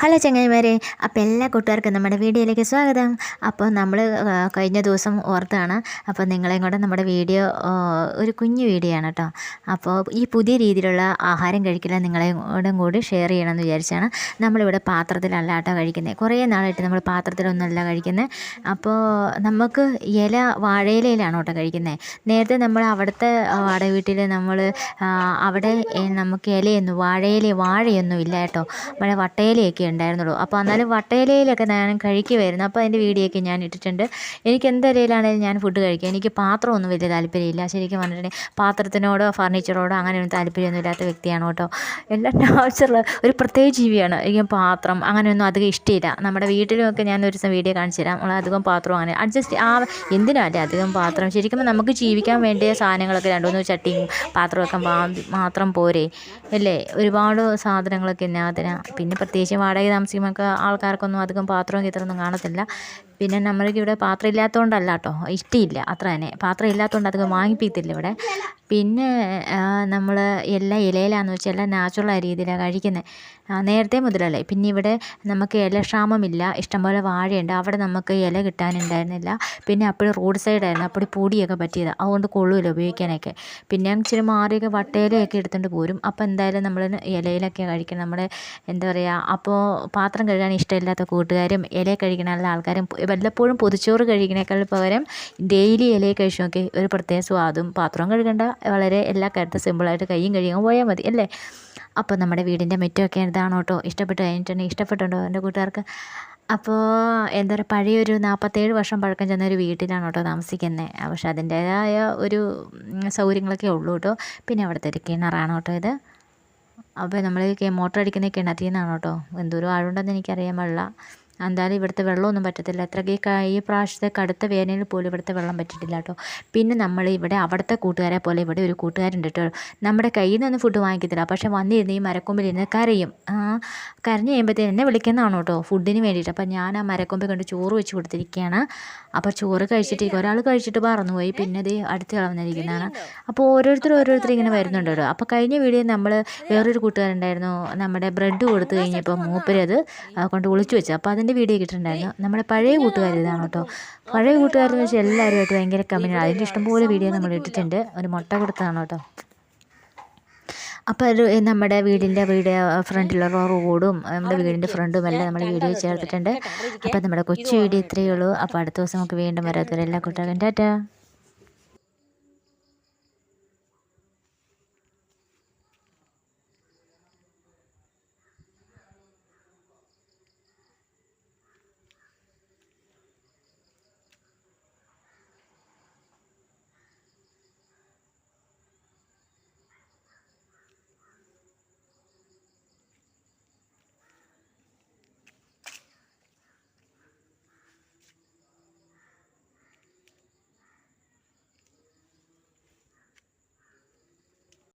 Hello ചങ്ങായിമാരെ അപ്പോൾ എല്ലാ കൂട്ടുകാർക്കും നമ്മുടെ വീഡിയോയിലേക്ക് സ്വാഗതം. അപ്പോൾ നമ്മൾ കഴിഞ്ഞ ദിവസം ഓർത്താണ് അപ്പോൾ നിങ്ങളെയും കൂടെ നമ്മുടെ വീഡിയോ ഒരു കുഞ്ഞു വീഡിയോ ആണ് കേട്ടോ. അപ്പോൾ ഈ പുതിയ രീതിയിലുള്ള ആഹാരം കഴിക്കില്ല നിങ്ങളെയും കൂടി ഷെയർ ചെയ്യണമെന്ന് വിചാരിച്ചാണ് നമ്മളിവിടെ പാത്രത്തിലല്ല കേട്ടോ കഴിക്കുന്നത്. കുറേ നാളായിട്ട് നമ്മൾ പാത്രത്തിലൊന്നുമല്ല കഴിക്കുന്നത്. അപ്പോൾ നമുക്ക് ഇല വാഴയിലയിലാണ് കേട്ടോ കഴിക്കുന്നത്. നേരത്തെ നമ്മൾ അവിടുത്തെ വാട വീട്ടിൽ നമ്മൾ അവിടെ നമുക്ക് ഇലയൊന്നും വാഴയില വാഴയൊന്നും ഇല്ല കേട്ടോ. വട്ടയിലയൊക്കെ ഉണ്ടായിരുന്നുള്ളൂ. അപ്പോൾ എന്നാലും വട്ടയിലയിലൊക്കെ ഞാൻ കഴിക്കുമായിരുന്നു അപ്പോൾ അതിന്റെ വീഡിയോ ഒക്കെ ഞാൻ ഇട്ടിട്ടുണ്ട്. എനിക്ക് എന്ത് ഇലയിലാണെങ്കിലും ഞാൻ ഫുഡ് കഴിക്കും. എനിക്ക് പാത്രമൊന്നും വലിയ താല്പര്യമില്ല. ശരിക്കും പറഞ്ഞിട്ടുണ്ടെങ്കിൽ പാത്രത്തിനോടോ ഫർണിച്ചറോടോ അങ്ങനെയൊന്നും താല്പര്യമൊന്നും ഇല്ലാത്ത വ്യക്തിയാണ് കേട്ടോ. എല്ലാം നാച്ചുറൽ ഒരു പ്രത്യേക ജീവിയാണ്. എനിക്ക് പാത്രം അങ്ങനെയൊന്നും അധികം ഇഷ്ടമില്ല. നമ്മുടെ വീട്ടിലുമൊക്കെ ഞാൻ ഒരു ദിവസം വീഡിയോ കാണിച്ചു തരാം. നമ്മൾ അധികം പാത്രം അങ്ങനെ അഡ്ജസ്റ്റ് ആ എന്തിനാല്ലേ അധികം പാത്രം? ശരിക്കും നമുക്ക് ജീവിക്കാൻ വേണ്ടിയ സാധനങ്ങളൊക്കെ രണ്ടുമൂന്ന് ചട്ടിയും പാത്രമൊക്കെ മാത്രം പോരെ. അല്ലേ? ഒരുപാട് സാധനങ്ങളൊക്കെ ഇതിനകത്തിന് പിന്നെ പ്രത്യേകിച്ച് വാടക താമസിക്കുമ്പോൾ ആൾക്കാർക്കൊന്നും അധികം പാത്രവും ചിത്രമൊന്നും കാണത്തില്ല. പിന്നെ നമ്മൾക്ക് ഇവിടെ പാത്രം ഇല്ലാത്തതുകൊണ്ടല്ല കേട്ടോ ഇഷ്ടമില്ല അത്ര തന്നെ. പാത്രം ഇല്ലാത്തതുകൊണ്ട് അധികം വാങ്ങിപ്പിക്കത്തില്ല ഇവിടെ. പിന്നെ നമ്മൾ എല്ലാം ഇലയിലാണെന്ന് വെച്ചാൽ എല്ലാം നാച്ചുറൽ രീതിയിലാണ് കഴിക്കുന്നത് നേരത്തെ മുതലല്ലേ. പിന്നെ ഇവിടെ നമുക്ക് ഇല ഇലക്ഷാമമില്ല ഇഷ്ടംപോലെ വാഴയുണ്ട്. അവിടെ നമുക്ക് ഇല കിട്ടാനുണ്ടായിരുന്നില്ല. പിന്നെ അപ്പോഴും റോഡ് സൈഡായിരുന്നു അപ്പോൾ പൊടിയൊക്കെ പറ്റിയത്. അതുകൊണ്ട് കൊള്ളൂല ഉപയോഗിക്കാനൊക്കെ. പിന്നെ ഇച്ചിരി മാറിയൊക്കെ വട്ടയിലൊക്കെ എടുത്തുകൊണ്ട് പോരും. അപ്പോൾ എന്തായാലും നമ്മൾ ഇലയിലൊക്കെ കഴിക്കണം. നമ്മുടെ എന്താ പറയുക അപ്പോൾ പാത്രം കഴുകാൻ ഇഷ്ടമില്ലാത്ത കൂട്ടുകാരും ഇല കഴിക്കണമുള്ള ആൾക്കാരും വല്ലപ്പോഴും പൊതിച്ചോറ് കഴിക്കണേക്കാൾ പകരം ഡെയിലി ഇലയെ കഴിച്ചു നോക്കി. ഒരു പ്രത്യേക സ്വാദും. പാത്രവും കഴുകണ്ട. വളരെ എല്ലാ കാര്യത്തും സിമ്പിളായിട്ട് കയ്യും കഴിയും പോയാൽ മതി അല്ലേ? അപ്പോൾ നമ്മുടെ വീടിന്റെ മുറ്റമൊക്കെ ഇതാണ് കേട്ടോ ഇഷ്ടപ്പെട്ട് കഴിഞ്ഞിട്ടുണ്ടെങ്കിൽ ഇഷ്ടപ്പെട്ടുണ്ടോ എന്റെ കൂട്ടുകാർക്ക്? അപ്പോൾ എന്താ പറയുക പഴയൊരു നാൽപ്പത്തേഴ് വർഷം പഴക്കം ചെന്ന ഒരു വീട്ടിലാണ് കേട്ടോ താമസിക്കുന്നത് പക്ഷെ അതിന്റേതായ ഒരു സൗകര്യങ്ങളൊക്കെ ഉള്ളൂ കേട്ടോ. പിന്നെ അവിടുത്തെ ഒരു കിണറാണ് കേട്ടോ ഇത്. അപ്പോൾ നമ്മൾ മോട്ടർ അടിക്കുന്ന കിണറ്റിൽ നിന്നാണ് കേട്ടോ എന്തോരം ആഴുണ്ടെന്ന് എനിക്കറിയാൻ പാടില്ല. എന്തായാലും ഇവിടുത്തെ വെള്ളമൊന്നും പറ്റത്തില്ല. അത്രയ്ക്ക് ഈ പ്രാവശ്യത്തെ കടുത്ത വേനലിൽ പോലും ഇവിടുത്തെ വെള്ളം പറ്റിയിട്ടില്ല കേട്ടോ. പിന്നെ നമ്മൾ ഇവിടെ അവിടുത്തെ കൂട്ടുകാരെ പോലെ ഇവിടെ ഒരു കൂട്ടുകാരുണ്ട് കേട്ടോ. നമ്മുടെ കയ്യിൽ നിന്നൊന്നും ഫുഡ് വാങ്ങിക്കത്തില്ല. പക്ഷേ വന്നിരുന്ന് ഈ മരക്കൊമ്പിലിരുന്ന് കരയും. കരഞ്ഞ് കഴിയുമ്പോഴത്തേന് എന്നെ വിളിക്കുന്നതാണ് കേട്ടോ ഫുഡിന് വേണ്ടിയിട്ട്. അപ്പോൾ ഞാൻ ആ മരക്കൊമ്പിൽ കൊണ്ട് ചോറ് വെച്ച് കൊടുത്തിരിക്കുകയാണ്. അപ്പോൾ ചോറ് കഴിച്ചിട്ടിരിക്കും ഒരാൾ കഴിച്ചിട്ട് പറന്നുപോയി പിന്നെ ഇത് അടുത്ത് കളവന്നിരിക്കുന്നതാണ് അപ്പോൾ ഓരോരുത്തർ ഓരോരുത്തർ ഇങ്ങനെ വരുന്നുണ്ട് കേട്ടോ. അപ്പോൾ കഴിഞ്ഞ വീഡിയോ നമ്മൾ വേറൊരു കൂട്ടുകാരുണ്ടായിരുന്നു. നമ്മുടെ ബ്രെഡ് കൊടുത്തു കഴിഞ്ഞപ്പോൾ മൂപ്പരത് കൊണ്ട് ഒളിച്ചു വെച്ചു. അപ്പോൾ അതിന്റെ വീഡിയോ കിട്ടിയിട്ടുണ്ടായിരുന്നു നമ്മുടെ പഴയ കൂട്ടുകാരിതാണ് കേട്ടോ? പഴയ കൂട്ടുകാരെന്ന് വെച്ചാൽ എല്ലാവരുമായിട്ട് ഭയങ്കര കമ്പനിയാണ്. അതിന്റെ ഇഷ്ടംപോലെ വീഡിയോ നമ്മൾ ഇട്ടിട്ടുണ്ട്. ഒരു മുട്ട കൊടുത്തതാണ് കേട്ടോ? അപ്പോൾ ഒരു നമ്മുടെ വീടിന്റെ വീട് ഫ്രണ്ടിലുള്ള റോഡും നമ്മുടെ വീടിന്റെ ഫ്രണ്ടും എല്ലാം നമ്മൾ വീഡിയോ ചേർത്തിട്ടുണ്ട്. അപ്പോൾ നമ്മുടെ കൊച്ചു വീഡിയോ ഇത്രയേ ഉള്ളൂ. അപ്പോൾ അടുത്ത ദിവസം നമുക്ക് വീണ്ടും വരാത്തവരെല്ലാ കൂട്ടുകാരും ടാറ്റാ.